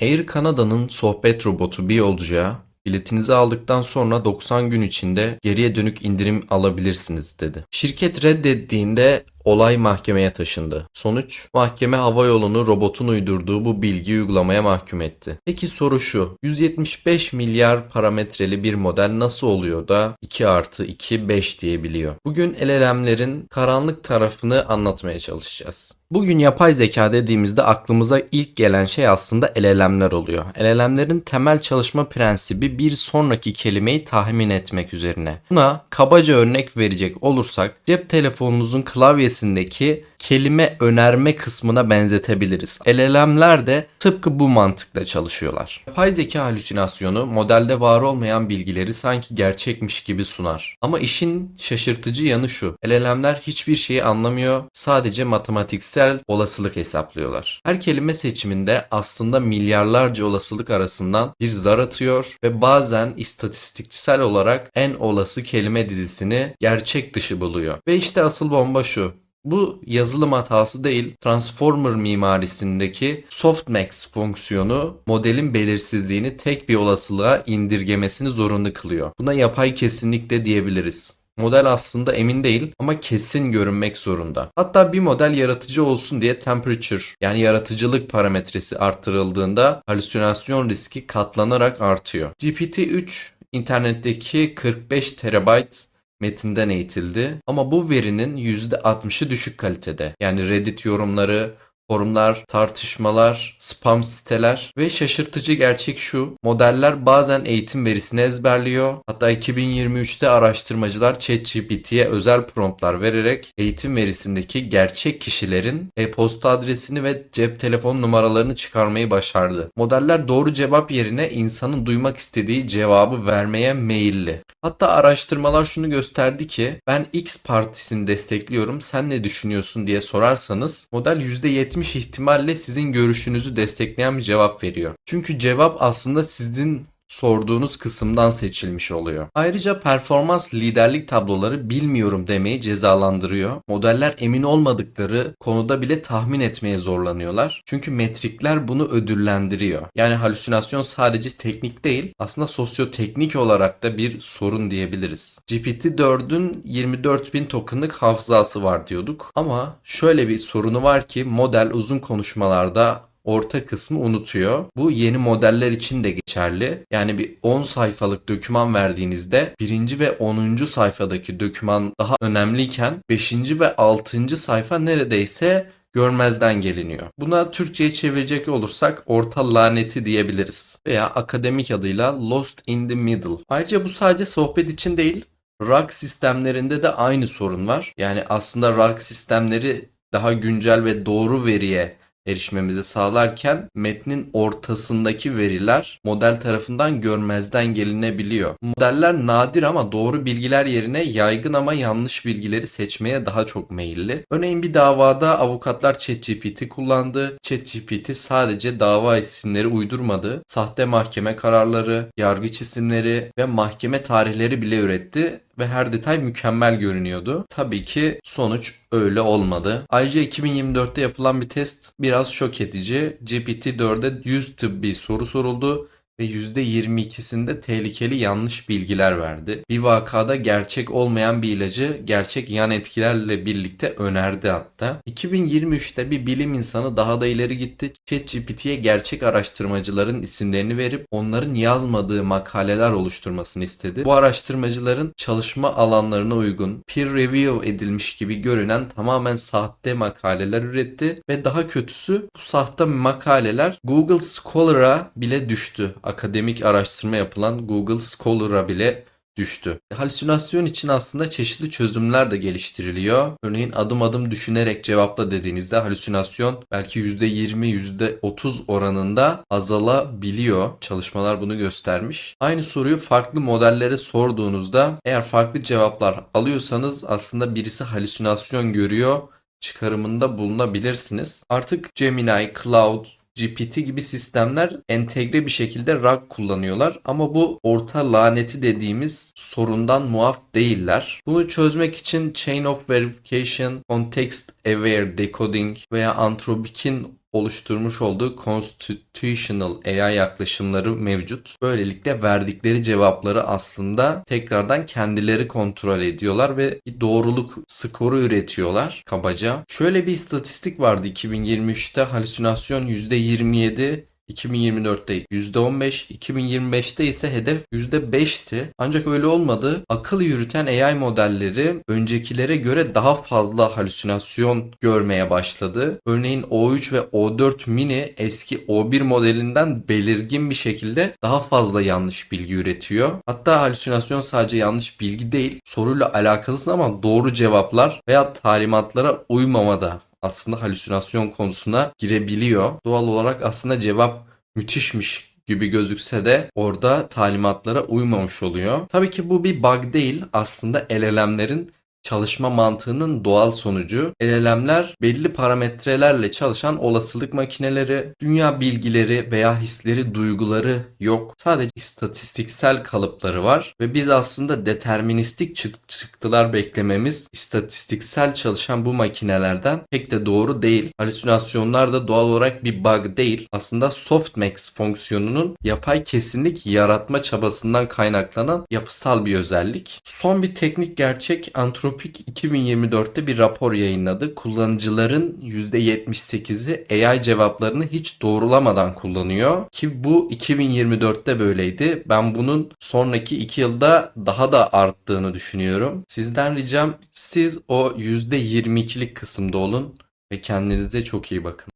Air Canada'nın sohbet robotu bir yolcuya biletinizi aldıktan sonra 90 gün içinde geriye dönük indirim alabilirsiniz dedi. Şirket reddettiğinde olay mahkemeye taşındı. Sonuç mahkeme havayolunu robotun uydurduğu bu bilgiyi uygulamaya mahkum etti. Peki soru şu 175 milyar parametreli bir model nasıl oluyor da 2 artı 2 5 diyebiliyor? Bugün LLM'lerin karanlık tarafını anlatmaya çalışacağız. Bugün yapay zeka dediğimizde aklımıza ilk gelen şey aslında LLM'ler oluyor. LLM'lerin temel çalışma prensibi bir sonraki kelimeyi tahmin etmek üzerine. Buna kabaca örnek verecek olursak cep telefonumuzun klavyesindeki kelime önerme kısmına benzetebiliriz. LLM'ler de tıpkı bu mantıkla çalışıyorlar. Yapay zeka halüsinasyonu modelde var olmayan bilgileri sanki gerçekmiş gibi sunar. Ama işin şaşırtıcı yanı şu. LLM'ler hiçbir şeyi anlamıyor. Sadece matematiksel olasılık hesaplıyorlar. Her kelime seçiminde aslında milyarlarca olasılık arasından bir zar atıyor ve bazen istatistiksel olarak en olası kelime dizisini gerçek dışı buluyor. Ve işte asıl bomba şu. Bu yazılım hatası değil, Transformer mimarisindeki softmax fonksiyonu modelin belirsizliğini tek bir olasılığa indirgemesini zorunlu kılıyor. Buna yapay kesinlikle diyebiliriz. Model aslında emin değil ama kesin görünmek zorunda. Hatta bir model yaratıcı olsun diye temperature yani yaratıcılık parametresi arttırıldığında halüsinasyon riski katlanarak artıyor. GPT-3 internetteki 45 terabayt metinden eğitildi ama bu verinin %60'ı düşük kalitede. Yani Reddit yorumları, forumlar, tartışmalar, spam siteler ve şaşırtıcı gerçek şu. Modeller bazen eğitim verisini ezberliyor. Hatta 2023'te araştırmacılar ChatGPT'ye özel promptlar vererek eğitim verisindeki gerçek kişilerin e-posta adresini ve cep telefon numaralarını çıkarmayı başardı. Modeller doğru cevap yerine insanın duymak istediği cevabı vermeye meyilli. Hatta araştırmalar şunu gösterdi ki ben X partisini destekliyorum sen ne düşünüyorsun diye sorarsanız model %70 ihtimalle sizin görüşünüzü destekleyen bir cevap veriyor. Çünkü cevap aslında sizin sorduğunuz kısımdan seçilmiş oluyor. Ayrıca performans liderlik tabloları bilmiyorum demeyi cezalandırıyor. Modeller emin olmadıkları konuda bile tahmin etmeye zorlanıyorlar. Çünkü metrikler bunu ödüllendiriyor. Yani halüsinasyon sadece teknik değil, aslında sosyoteknik olarak da bir sorun diyebiliriz. GPT-4'ün 24.000 tokenlık hafızası var diyorduk. Ama şöyle bir sorunu var ki model uzun konuşmalarda orta kısmı unutuyor. Bu yeni modeller için de geçerli. Yani bir 10 sayfalık doküman verdiğinizde birinci ve 10. sayfadaki doküman daha önemliyken 5. ve 6. sayfa neredeyse görmezden geliniyor. Buna Türkçe'ye çevirecek olursak orta laneti diyebiliriz. Veya akademik adıyla Lost in the Middle. Ayrıca bu sadece sohbet için değil, RAG sistemlerinde de aynı sorun var. Yani aslında RAG sistemleri daha güncel ve doğru veriye erişmemizi sağlarken metnin ortasındaki veriler model tarafından görmezden gelinebiliyor. Modeller nadir ama doğru bilgiler yerine yaygın ama yanlış bilgileri seçmeye daha çok meyilli. Örneğin bir davada avukatlar ChatGPT kullandı. ChatGPT sadece dava isimleri uydurmadı. Sahte mahkeme kararları, yargıç isimleri ve mahkeme tarihleri bile üretti ve her detay mükemmel görünüyordu. Tabii ki sonuç öyle olmadı. Ayrıca 2024'te yapılan bir test biraz şok edici. GPT-4'e 100 tıbbi soru soruldu ve %22'sinde tehlikeli yanlış bilgiler verdi. Bir vakada gerçek olmayan bir ilacı gerçek yan etkilerle birlikte önerdi hatta. 2023'te bir bilim insanı daha da ileri gitti. ChatGPT'ye gerçek araştırmacıların isimlerini verip onların yazmadığı makaleler oluşturmasını istedi. Bu araştırmacıların çalışma alanlarına uygun, peer review edilmiş gibi görünen tamamen sahte makaleler üretti ve daha kötüsü bu sahte makaleler Google Scholar'a bile düştü akademik araştırma yapılan Google Scholar'a bile düştü. Halüsinasyon için aslında çeşitli çözümler de geliştiriliyor. Örneğin adım adım düşünerek cevapla dediğinizde halüsinasyon belki %20, %30 oranında azalabiliyor. Çalışmalar bunu göstermiş. Aynı soruyu farklı modellere sorduğunuzda eğer farklı cevaplar alıyorsanız aslında birisi halüsinasyon görüyor çıkarımında bulunabilirsiniz. Artık Gemini, Cloud, GPT gibi sistemler entegre bir şekilde RAG kullanıyorlar ama bu orta laneti dediğimiz sorundan muaf değiller. Bunu çözmek için Chain of Verification, Context Aware Decoding veya Antropik'in oluşturmuş olduğu constitutional AI yaklaşımları mevcut. Böylelikle verdikleri cevapları aslında tekrardan kendileri kontrol ediyorlar ve bir doğruluk skoru üretiyorlar kabaca. Şöyle bir istatistik vardı 2023'te halüsinasyon %27 2024'te %15, 2025'te ise hedef %5'ti. Ancak öyle olmadı. Akıl yürüten AI modelleri öncekilere göre daha fazla halüsinasyon görmeye başladı. Örneğin O3 ve O4 mini eski O1 modelinden belirgin bir şekilde daha fazla yanlış bilgi üretiyor. Hatta halüsinasyon sadece yanlış bilgi değil, soruyla alakasız ama doğru cevaplar veya talimatlara uymamada aslında halüsinasyon konusuna girebiliyor. Doğal olarak aslında cevap müthişmiş gibi gözükse de orada talimatlara uymamış oluyor. Tabii ki bu bir bug değil. Aslında LLM'lerin çalışma mantığının doğal sonucu. LLM'ler belli parametrelerle çalışan olasılık makineleri, dünya bilgileri veya hisleri, duyguları yok. Sadece istatistiksel kalıpları var ve biz aslında deterministik çık- çıktılar beklememiz istatistiksel çalışan bu makinelerden pek de doğru değil. Halüsinasyonlar da doğal olarak bir bug değil. Aslında softmax fonksiyonunun yapay kesinlik yaratma çabasından kaynaklanan yapısal bir özellik. Son bir teknik gerçek Anthropic 2024'te bir rapor yayınladı. Kullanıcıların %78'i AI cevaplarını hiç doğrulamadan kullanıyor. Ki bu 2024'te böyleydi. Ben bunun sonraki 2 yılda daha da arttığını düşünüyorum. Sizden ricam siz o %22'lik kısımda olun ve kendinize çok iyi bakın.